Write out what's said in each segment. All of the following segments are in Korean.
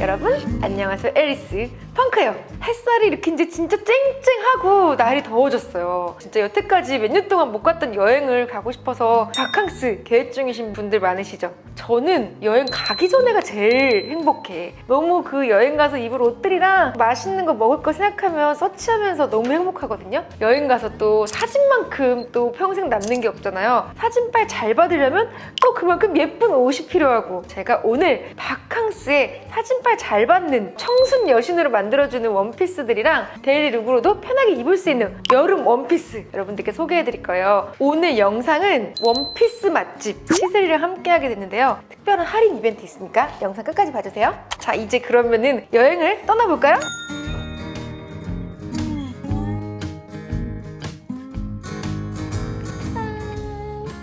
여러분 안녕하세요. 에리스. 펑크예요. 햇살이 이렇게 진짜 쨍쨍하고 날이 더워졌어요. 진짜 여태까지 몇 년 동안 못 갔던 여행을 가고 싶어서 바캉스 계획 중이신 분들 많으시죠 저는 여행 가기 전에가 제일 행복해 너무 그 여행 가서 입을 옷들이랑 맛있는 거 먹을 거 생각하면 서치하면서 너무 행복하거든요 여행 가서 또 사진만큼 또 평생 남는 게 없잖아요 사진빨 잘 받으려면 또 그만큼 예쁜 옷이 필요하고 제가 오늘 바캉스에 사진빨 잘 받는 청순 여신으로 만들어주는 원피스들이랑 데일리 룩으로도 편하게 입을 수 있는 여름 원피스 여러분들께 소개해드릴 거예요. 오늘 영상은 원피스 맛집 시슬이랑 함께 하게 됐는데요. 특별한 할인 이벤트 있으니까 영상 끝까지 봐주세요. 자 이제 그러면은 여행을 떠나볼까요?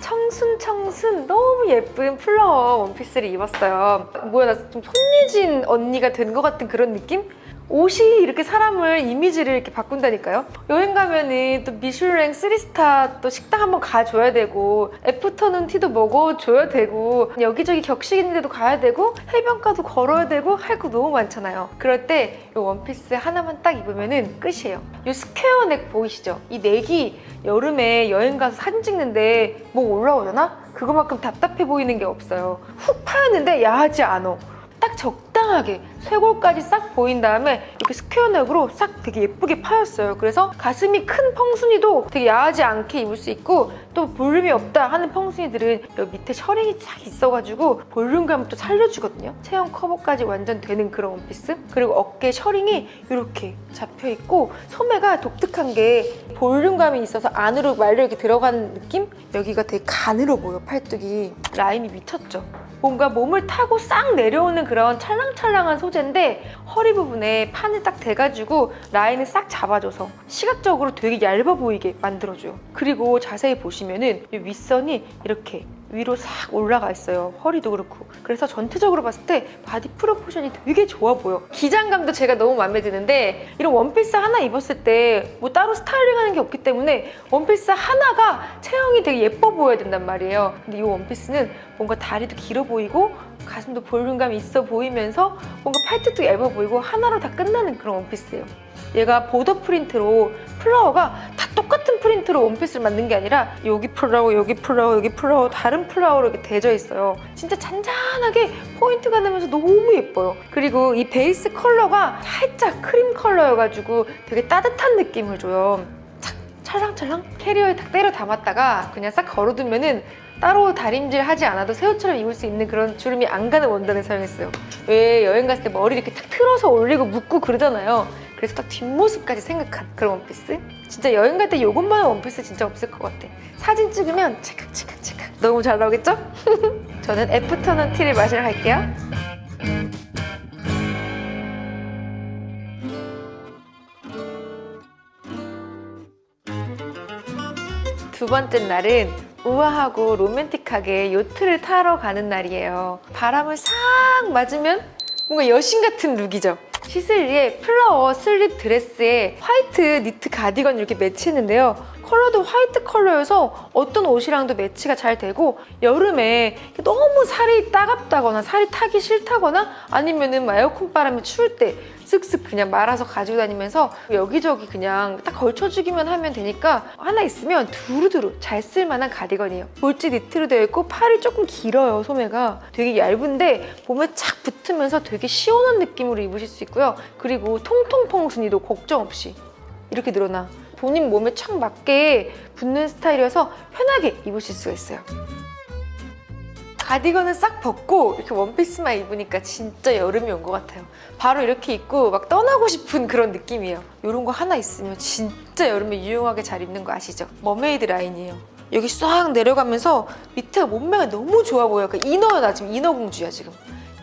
청순 청순 너무 예쁜 플라워 원피스를 입었어요. 뭐야 나 좀 손예진 언니가 된 것 같은 그런 느낌? 옷이 이렇게 사람을 이미지를 이렇게 바꾼다니까요. 여행 가면은 또 미슐랭 3스타 또 식당 한번 가줘야 되고 애프터눈 티도 먹어줘야 되고 여기저기 격식 있는데도 가야 되고 해변가도 걸어야 되고 할 거 너무 많잖아요. 그럴 때 이 원피스 하나만 딱 입으면은 끝이에요. 이 스퀘어 넥 보이시죠? 이 넥이 여름에 여행 가서 사진 찍는데 뭐 올라오잖아? 그거만큼 답답해 보이는 게 없어요. 훅 파였는데 야하지 않아. 딱적 당하게 쇄골까지 싹 보인 다음에 이렇게 스퀘어 넥으로 싹 되게 예쁘게 파였어요. 그래서 가슴이 큰 펑순이도 되게 야하지 않게 입을 수 있고 또 볼륨이 없다 하는 펑순이들은 여기 밑에 셔링이 쫙 있어가지고 볼륨감을 또 살려주거든요. 체형 커버까지 완전 되는 그런 원피스. 그리고 어깨 셔링이 이렇게 잡혀 있고 소매가 독특한 게 볼륨감이 있어서 안으로 말려 이렇게 들어가는 느낌? 여기가 되게 가늘어 보여 팔뚝이 라인이 미쳤죠. 뭔가 몸을 타고 싹 내려오는 그런 찰랑찰랑한 소재인데 허리 부분에 판을 딱 대가지고 라인을 싹 잡아줘서 시각적으로 되게 얇아 보이게 만들어줘요. 그리고 자세히 보시면은 이 윗선이 이렇게 위로 싹 올라가 있어요. 허리도 그렇고. 그래서 전체적으로 봤을 때 바디 프로포션이 되게 좋아 보여. 기장감도 제가 너무 마음에 드는데 이런 원피스 하나 입었을 때 뭐 따로 스타일링하는 게 없기 때문에 원피스 하나가 체형이 되게 예뻐 보여야 된단 말이에요. 근데 이 원피스는 뭔가 다리도 길어 보이고 가슴도 볼륨감이 있어 보이면서 뭔가 팔뚝도 얇아 보이고 하나로 다 끝나는 그런 원피스예요. 얘가 보더 프린트로 플라워가 다 똑같은 프린트로 원피스를 만든 게 아니라 여기 플라워, 여기 플라워, 여기 플라워 다른 플라워로 이렇게 대져 있어요. 진짜 잔잔하게 포인트가 나면서 너무 예뻐요. 그리고 이 베이스 컬러가 살짝 크림 컬러여가지고 되게 따뜻한 느낌을 줘요. 착 찰랑찰랑 캐리어에 딱 때려 담았다가 그냥 싹 걸어두면은 따로 다림질 하지 않아도 새 옷처럼 입을 수 있는 그런 주름이 안 가는 원단을 사용했어요. 왜 여행 갔을 때 머리 이렇게 탁 틀어서 올리고 묶고 그러잖아요. 그래서 딱 뒷모습까지 생각한 그런 원피스? 진짜 여행 갈때 이것만한 원피스 진짜 없을 것 같아. 사진 찍으면 찰칵찰칵찰칵 너무 잘 나오겠죠? 저는 애프터눈 티를 마시러 갈게요. 두 번째 날은 우아하고 로맨틱하게 요트를 타러 가는 날이에요. 바람을 싹 맞으면 뭔가 여신 같은 룩이죠. 시슬리의 플라워 슬립 드레스에 화이트 니트 가디건 이렇게 매치했는데요. 컬러도 화이트 컬러여서 어떤 옷이랑도 매치가 잘 되고 여름에 너무 살이 따갑다거나 살이 타기 싫다거나 아니면은 막 에어컨 바람이 추울 때 쓱쓱 그냥 말아서 가지고 다니면서 여기저기 그냥 딱 걸쳐주기만 하면 되니까 하나 있으면 두루두루 잘 쓸만한 가디건이에요. 볼지 니트로 되어 있고 팔이 조금 길어요, 소매가. 되게 얇은데 몸에 착 붙으면서 되게 시원한 느낌으로 입으실 수 있고요. 그리고 통통 펑 순이도 걱정 없이 이렇게 늘어나. 본인 몸에 착 맞게 붙는 스타일이어서 편하게 입으실 수가 있어요. 가디건을 싹 벗고 이렇게 원피스만 입으니까 진짜 여름이 온 것 같아요. 바로 이렇게 입고 막 떠나고 싶은 그런 느낌이에요. 이런 거 하나 있으면 진짜 여름에 유용하게 잘 입는 거 아시죠? 머메이드 라인이에요. 여기 싹 내려가면서 밑에가 몸매가 너무 좋아 보여요. 그러니까 이너야 나 지금 이너 공주야 지금.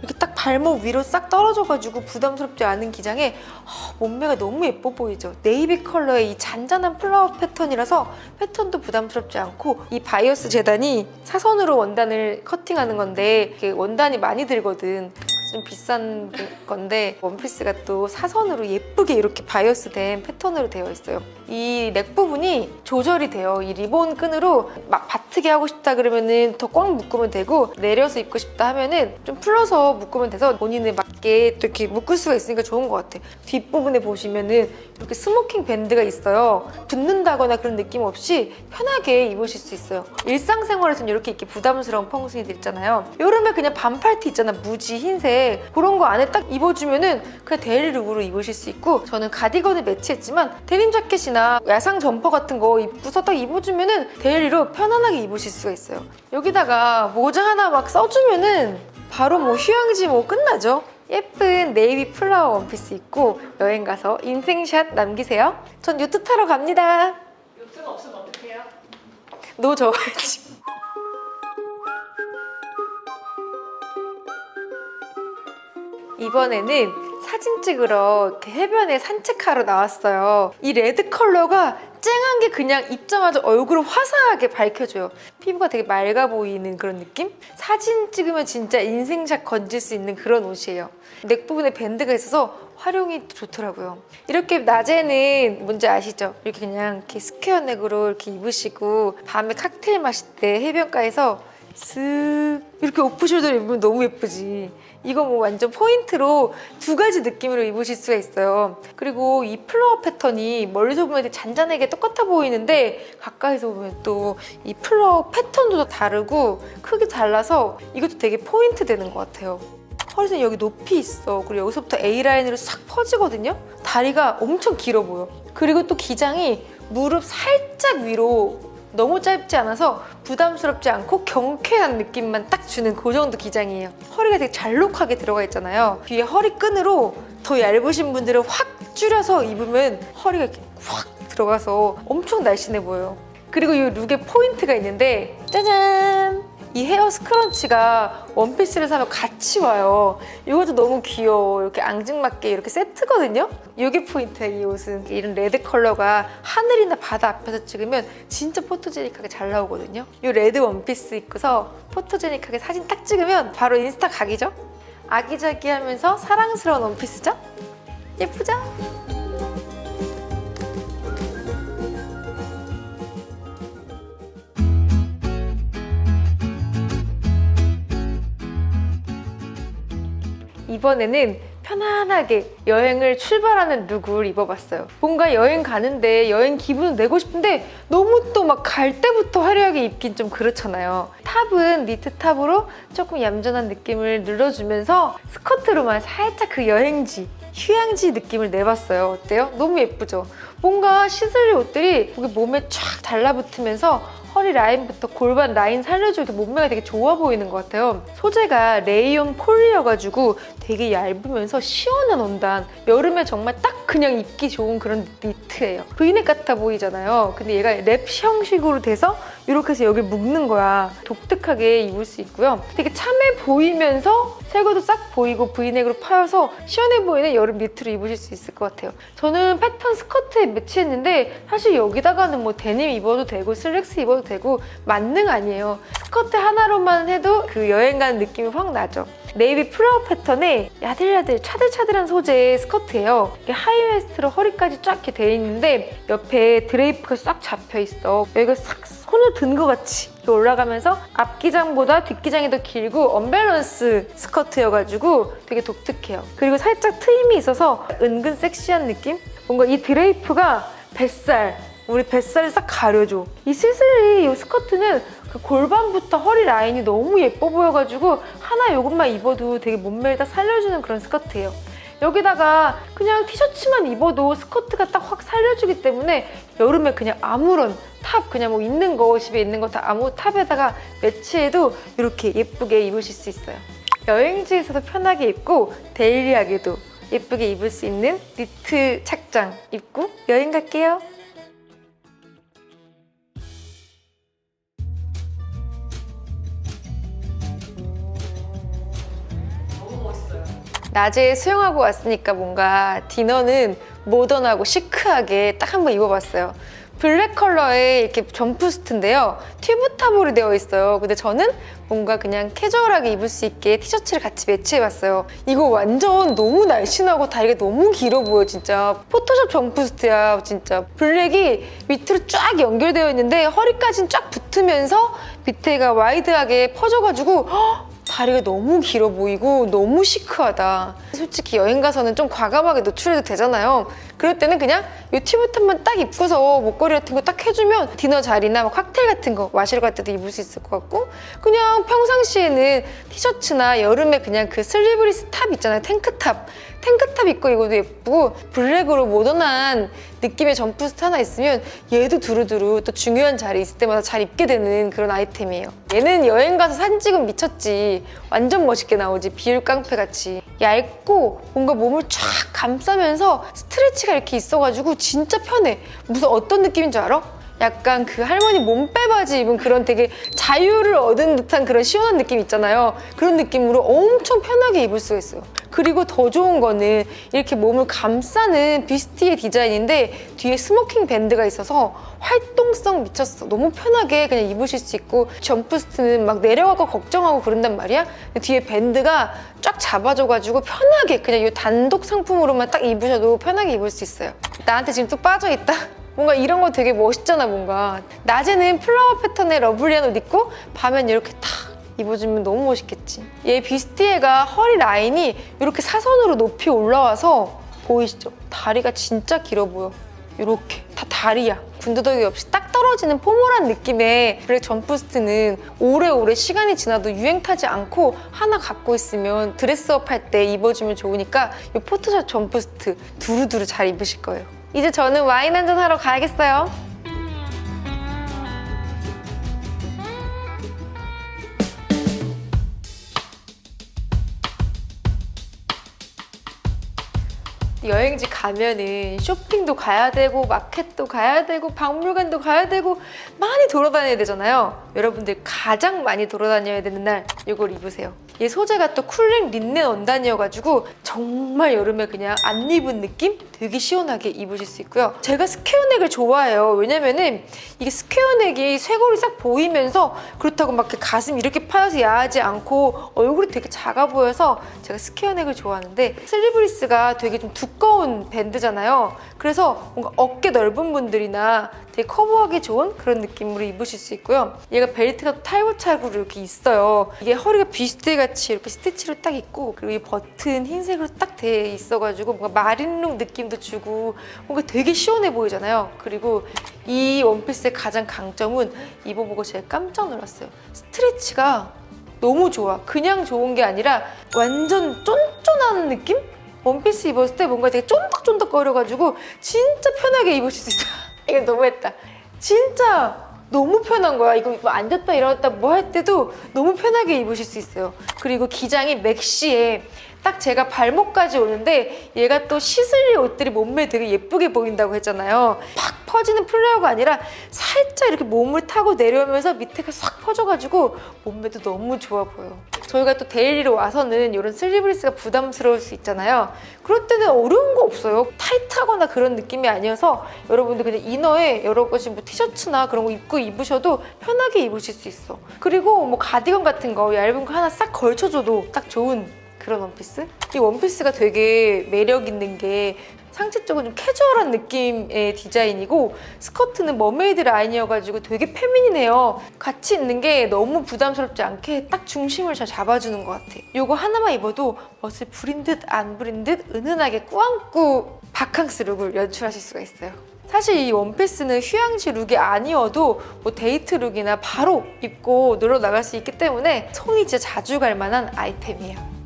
이렇게 딱 발목 위로 싹 떨어져가지고 부담스럽지 않은 기장에 어, 몸매가 너무 예뻐 보이죠. 네이비 컬러의 이 잔잔한 플라워 패턴이라서 패턴도 부담스럽지 않고 이 바이어스 재단이 사선으로 원단을 커팅하는 건데 원단이 많이 들거든. 좀 비싼 건데 원피스가 또 사선으로 예쁘게 이렇게 바이어스된 패턴으로 되어 있어요. 이 넥 부분이 조절이 돼요. 이 리본 끈으로 막 바트게 하고 싶다 그러면은 더 꽉 묶으면 되고 내려서 입고 싶다 하면은 좀 풀러서 묶으면 돼서 본인에 맞게 또 이렇게 묶을 수가 있으니까 좋은 것 같아. 뒷부분에 보시면은 이렇게 스모킹 밴드가 있어요. 붙는다거나 그런 느낌 없이 편하게 입으실 수 있어요. 일상생활에서는 이렇게 입기 부담스러운 펑스니들 있잖아요. 여름에 그냥 반팔티 있잖아. 무지 흰색. 그런 거 안에 딱 입어주면은 그냥 데일리 룩으로 입으실 수 있고 저는 가디건을 매치했지만 데님 자켓이나 야상 점퍼 같은 거 입고서 딱 입어주면은 데일리로 편안하게 입으실 수가 있어요. 여기다가 모자 하나 막 써주면은 바로 뭐 휴양지 뭐 끝나죠. 예쁜 네이비 플라워 원피스 입고 여행 가서 인생샷 남기세요. 전 요트 타러 갑니다. 요트가 없으면 어떡해요? 노 적어야지. 이번에는 사진 찍으러 이렇게 해변에 산책하러 나왔어요. 이 레드 컬러가 쨍한 게 그냥 입자마자 얼굴을 화사하게 밝혀줘요. 피부가 되게 맑아 보이는 그런 느낌? 사진 찍으면 진짜 인생샷 건질 수 있는 그런 옷이에요. 넥 부분에 밴드가 있어서 활용이 좋더라고요. 이렇게 낮에는 뭔지 아시죠? 이렇게 그냥 이렇게 스퀘어 넥으로 이렇게 입으시고 밤에 칵테일 마실 때 해변가에서 쓱 이렇게 오프숄더를 입으면 너무 예쁘지. 이거 뭐 완전 포인트로 두 가지 느낌으로 입으실 수가 있어요. 그리고 이 플라워 패턴이 멀리서 보면 되게 잔잔하게 똑같아 보이는데 가까이서 보면 또 이 플라워 패턴도 다르고 크게 달라서 이것도 되게 포인트 되는 것 같아요. 허리선 여기 높이 있어. 그리고 여기서부터 A 라인으로 싹 퍼지거든요. 다리가 엄청 길어 보여. 그리고 또 기장이 무릎 살짝 위로 너무 짧지 않아서 부담스럽지 않고 경쾌한 느낌만 딱 주는 그 정도 기장이에요. 허리가 되게 잘록하게 들어가 있잖아요. 뒤에 허리 끈으로 더 얇으신 분들은 확 줄여서 입으면 허리가 이렇게 확 들어가서 엄청 날씬해 보여요. 그리고 이 룩에 포인트가 있는데 짜잔! 이 헤어 스크런치가 원피스를 사면 같이 와요. 이것도 너무 귀여워. 이렇게 앙증맞게 이렇게 세트거든요. 이게 포인트예요, 이 옷은. 이런 레드 컬러가 하늘이나 바다 앞에서 찍으면 진짜 포토제닉하게 잘 나오거든요. 이 레드 원피스 입고서 포토제닉하게 사진 딱 찍으면 바로 인스타 각이죠? 아기자기하면서 사랑스러운 원피스죠? 예쁘죠? 이번에는 편안하게 여행을 출발하는 룩을 입어봤어요. 뭔가 여행 가는데 여행 기분을 내고 싶은데 너무 또 막 갈 때부터 화려하게 입긴 좀 그렇잖아요. 탑은 니트 탑으로 조금 얌전한 느낌을 눌러주면서 스커트로만 살짝 그 여행지, 휴양지 느낌을 내봤어요. 어때요? 너무 예쁘죠? 뭔가 시슬리 옷들이 몸에 쫙 달라붙으면서 허리 라인부터 골반 라인 살려주고 몸매가 되게 좋아 보이는 것 같아요. 소재가 레이온 폴리여가지고 되게 얇으면서 시원한 원단. 여름에 정말 딱 그냥 입기 좋은 그런 니트예요. 브이넥 같아 보이잖아요. 근데 얘가 랩 형식으로 돼서 이렇게 해서 여기 묶는 거야. 독특하게 입을 수 있고요. 되게 참해 보이면서 색어도 싹 보이고 브이넥으로 파여서 시원해 보이는 여름 니트를 입으실 수 있을 것 같아요. 저는 패턴 스커트에 매치했는데 사실 여기다가는 뭐 데님 입어도 되고 슬랙스 입어도 되고 만능 아니에요. 스커트 하나로만 해도 그 여행 가는 느낌이 확 나죠. 네이비 플라워 패턴의 야들야들 차들차들한 소재의 스커트예요. 하이웨스트로 허리까지 쫙 이렇게 돼 있는데 옆에 드레이프가 싹 잡혀 있어. 여기가 싹 손을 든 것 같이 올라가면서 앞기장보다 뒷기장이 더 길고 언밸런스 스커트여가지고 되게 독특해요. 그리고 살짝 트임이 있어서 은근 섹시한 느낌? 뭔가 이 드레이프가 뱃살, 우리 뱃살을 싹 가려줘. 이 시슬리 이 스커트는 그 골반부터 허리 라인이 너무 예뻐 보여가지고 하나 요것만 입어도 되게 몸매를 딱 살려주는 그런 스커트예요. 여기다가 그냥 티셔츠만 입어도 스커트가 딱 확 살려주기 때문에 여름에 그냥 아무런 탑 그냥 뭐 있는 거 집에 있는 거 다 아무 탑에다가 매치해도 이렇게 예쁘게 입으실 수 있어요. 여행지에서도 편하게 입고 데일리하게도 예쁘게 입을 수 있는 니트 착장 입고 여행 갈게요. 낮에 수영하고 왔으니까 뭔가 디너는 모던하고 시크하게 딱 한번 입어봤어요. 블랙 컬러의 이렇게 점프스트인데요. 튜브탑으로 되어 있어요. 근데 저는 뭔가 그냥 캐주얼하게 입을 수 있게 티셔츠를 같이 매치해봤어요. 이거 완전 너무 날씬하고 다리가 너무 길어 보여, 진짜. 포토샵 점프스트야, 진짜. 블랙이 밑으로 쫙 연결되어 있는데 허리까지는 쫙 붙으면서 밑에가 와이드하게 퍼져가지고 헉! 다리가 너무 길어 보이고 너무 시크하다. 솔직히 여행 가서는 좀 과감하게 노출해도 되잖아요. 그럴 때는 그냥 이 튜브탑만 딱 입고서 목걸이 같은 거 딱 해주면 디너 자리나 막 칵테일 같은 거 마시러 갈 때도 입을 수 있을 것 같고 그냥 평상시에는 티셔츠나 여름에 그냥 그 슬리브리스 탑 있잖아요. 탱크탑. 탱크탑 입고 입어도 예쁘고 블랙으로 모던한 느낌의 점프스트 하나 있으면 얘도 두루두루 또 중요한 자리 있을 때마다 잘 입게 되는 그런 아이템이에요. 얘는 여행 가서 사진 찍으면 미쳤지. 완전 멋있게 나오지. 비율 깡패 같이. 얇고 뭔가 몸을 쫙 감싸면서 스트레치가 이렇게 있어가지고 진짜 편해. 무슨 어떤 느낌인 줄 알아? 약간 그 할머니 몸빼 바지 입은 그런 되게 자유를 얻은 듯한 그런 시원한 느낌 있잖아요. 그런 느낌으로 엄청 편하게 입을 수가 있어요. 그리고 더 좋은 거는 이렇게 몸을 감싸는 비스티의 디자인인데 뒤에 스모킹 밴드가 있어서 활동성 미쳤어. 너무 편하게 그냥 입으실 수 있고 점프스트는 막 내려가고 걱정하고 그런단 말이야. 뒤에 밴드가 쫙 잡아줘가지고 편하게 그냥 이 단독 상품으로만 딱 입으셔도 편하게 입을 수 있어요. 나한테 지금 뚝 빠져있다. 뭔가 이런 거 되게 멋있잖아 뭔가. 낮에는 플라워 패턴의 러블리한 옷 입고 밤엔 이렇게 탁 입어주면 너무 멋있겠지. 얘 비스티에가 허리 라인이 이렇게 사선으로 높이 올라와서 보이시죠? 다리가 진짜 길어 보여. 이렇게. 다 다리야. 군더더기 없이 딱 떨어지는 포멀한 느낌의 블랙 점프스트는 오래오래 시간이 지나도 유행 타지 않고 하나 갖고 있으면 드레스업 할 때 입어주면 좋으니까 이 포토샵 점프스트 두루두루 잘 입으실 거예요 이제 저는 와인 한잔 하러 가야겠어요 가면은 쇼핑도 가야 되고 마켓도 가야 되고 박물관도 가야 되고 많이 돌아다녀야 되잖아요. 여러분들 가장 많이 돌아다녀야 되는 날 이걸 입으세요. 얘 소재가 또 쿨링 린넨 원단이어가지고 정말 여름에 그냥 안 입은 느낌? 되게 시원하게 입으실 수 있고요. 제가 스퀘어넥을 좋아해요. 왜냐면은 이게 스퀘어넥이 쇄골이 싹 보이면서 그렇다고 막 이렇게 가슴 이렇게 파여서 야하지 않고 얼굴이 되게 작아 보여서 제가 스퀘어넥을 좋아하는데 슬리브리스가 되게 좀 두꺼운 밴드잖아요. 그래서 뭔가 어깨 넓은 분들이나 되게 커버하기 좋은 그런 느낌으로 입으실 수 있고요. 얘가 벨트가 또 탈부착으로 이렇게 있어요. 이게 허리가 비스트 같이 이렇게 스티치로 딱 있고 그리고 이 버튼 흰색으로 딱 돼 있어가지고 뭔가 마린룩 느낌도 주고 뭔가 되게 시원해 보이잖아요. 그리고 이 원피스의 가장 강점은 입어보고 제가 깜짝 놀랐어요. 스트레치가 너무 좋아. 그냥 좋은 게 아니라 완전 쫀쫀한 느낌? 원피스 입었을 때 뭔가 되게 쫀득쫀득거려가지고 진짜 편하게 입으실 수 있어요. 이거 너무했다. 진짜 너무 편한 거야. 이거 뭐 앉았다 일어났다 뭐 할 때도 너무 편하게 입으실 수 있어요. 그리고 기장이 맥시에 딱 제가 발목까지 오는데 얘가 또 시슬리 옷들이 몸매에 되게 예쁘게 보인다고 했잖아요. 팍 퍼지는 플레어가 아니라 살짝 이렇게 몸을 타고 내려오면서 밑에가 싹 퍼져가지고 몸매도 너무 좋아 보여. 저희가 또 데일리로 와서는 이런 슬리브리스가 부담스러울 수 있잖아요. 그럴 때는 어려운 거 없어요. 타이트하거나 그런 느낌이 아니어서 여러분들 그냥 이너에 여러 가지 뭐 티셔츠나 그런 거 입고 입으셔도 편하게 입으실 수 있어. 그리고 뭐 가디건 같은 거 얇은 거 하나 싹 걸쳐줘도 딱 좋은 그런 원피스? 이 원피스가 되게 매력 있는 게 상체 쪽은 좀 캐주얼한 느낌의 디자인이고 스커트는 머메이드 라인이어가지고 되게 페미닌해요. 같이 입는 게 너무 부담스럽지 않게 딱 중심을 잘 잡아주는 것 같아. 이거 하나만 입어도 멋을 부린 듯 안 부린 듯 은은하게 꾸안꾸 바캉스 룩을 연출하실 수가 있어요. 사실 이 원피스는 휴양지 룩이 아니어도 뭐 데이트 룩이나 바로 입고 놀러 나갈 수 있기 때문에 손이 진짜 자주 갈 만한 아이템이에요.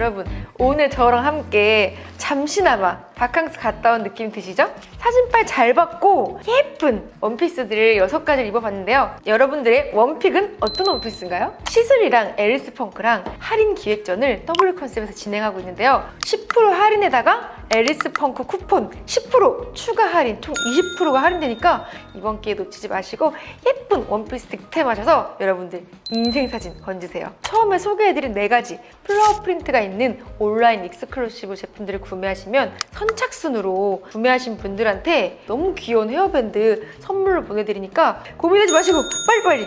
여러분 오늘 저랑 함께 잠시나마 바캉스 갔다 온 느낌 드시죠? 사진빨 잘 받고 예쁜 원피스들을 여섯 가지를 입어봤는데요. 여러분들의 원픽은 어떤 원피스인가요? 시슬이랑 에리스 펑크랑 할인 기획전을 더블 컨셉에서 진행하고 있는데요. 10% 할인에다가 에리스 펑크 쿠폰 10% 추가 할인 총 20%가 할인되니까 이번 기회 놓치지 마시고 예쁜 원피스 득템하셔서 여러분들 인생 사진 건지세요. 처음에 소개해드린 네 가지 플라워 프린트가 있는 온라인 익스클루시브 제품들을 구매하시면 선착순으로 구매하신 분들 한테 너무 귀여운 헤어밴드 선물로 보내드리니까 고민하지 마시고 빨리빨리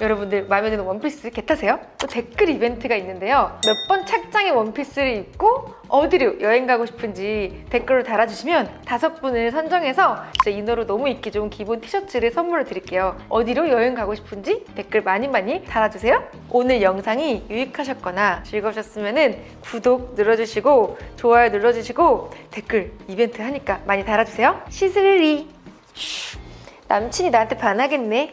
여러분들 마음에 드는 원피스 개타세요? 또 댓글 이벤트가 있는데요. 몇 번 착장의 원피스를 입고 어디로 여행 가고 싶은지 댓글로 달아주시면 다섯 분을 선정해서 진짜 이너로 너무 입기 좋은 기본 티셔츠를 선물로 드릴게요. 어디로 여행 가고 싶은지 댓글 많이 많이 달아주세요. 오늘 영상이 유익하셨거나 즐거우셨으면 구독 눌러주시고 좋아요 눌러주시고 댓글 이벤트 하니까 많이 달아주세요. 시슬리 슈, 남친이 나한테 반하겠네.